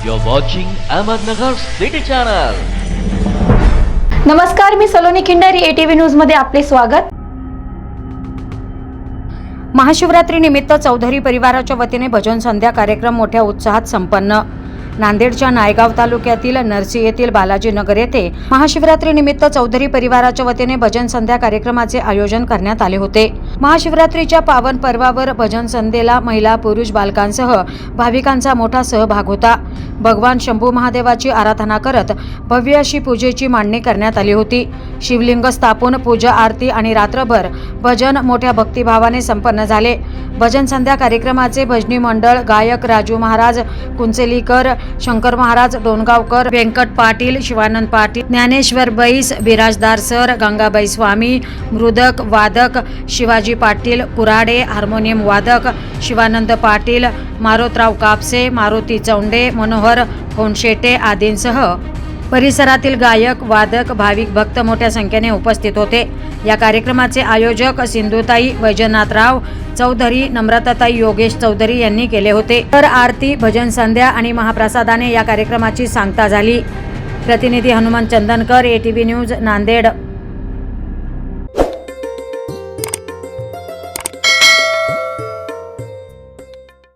You're watching Ahmednagar City Channel. नमस्कार मी Saloni Khindari ATV न्यूजमध्ये आपले स्वागत महाशिवरात्री निमित्त चौधरी परिवाराच्या वतीने भजन संध्या कार्यक्रम मोठ्या उत्साहात संपन्न नांदेडच्या नायगाव तालुक्यातील नरसी येथील बालाजी नगर येथे महाशिवरात्री निमित्त चौधरी परिवाराच्या वतीने भजन संध्या कार्यक्रमाचे आयोजन करण्यात आले होते. महाशिवरात्रीच्या पावन पर्वावर भजन संध्येला महिला पुरुष बालकांसह भाविकांचा मोठा सहभाग होता. भगवान शंभू महादेवाची आराधना करत भव्य अशी पूजेची मांडणी करण्यात आली होती. शिवलिंग स्थापून पूजा आरती आणि रात्रभर भजन मोठ्या भक्तिभावाने संपन्न झाले. भजन संध्या कार्यक्रमाचे भजनी मंडळ गायक राजू महाराज कुंचेलीकर शंकर महाराज डोणगावकर व्यंकट पाटील शिवानंद पाटील ज्ञानेश्वर बैस बिराजदार सर गंगाबाई स्वामी मृदक वादक शिवाजी पाटील कुराडे हार्मोनियम वादक शिवानंद पाटील मारोतराव कापसे मारुती चौंडे मनोहर खोनशेटे आदींसह परिसरातील गायक वादक भाविक भक्त मोठ्या संख्येने उपस्थित होते. या कार्यक्रमाचे आयोजक सिंधुताई वैजनाथराव चौधरी नम्रताताई योगेश चौधरी यांनी केले होते. तर आरती भजन संध्या आणि महाप्रसादाने या कार्यक्रमाची सांगता झाली. प्रतिनिधी हनुमान चंदनकर एटीव्ही न्यूज नांदेड.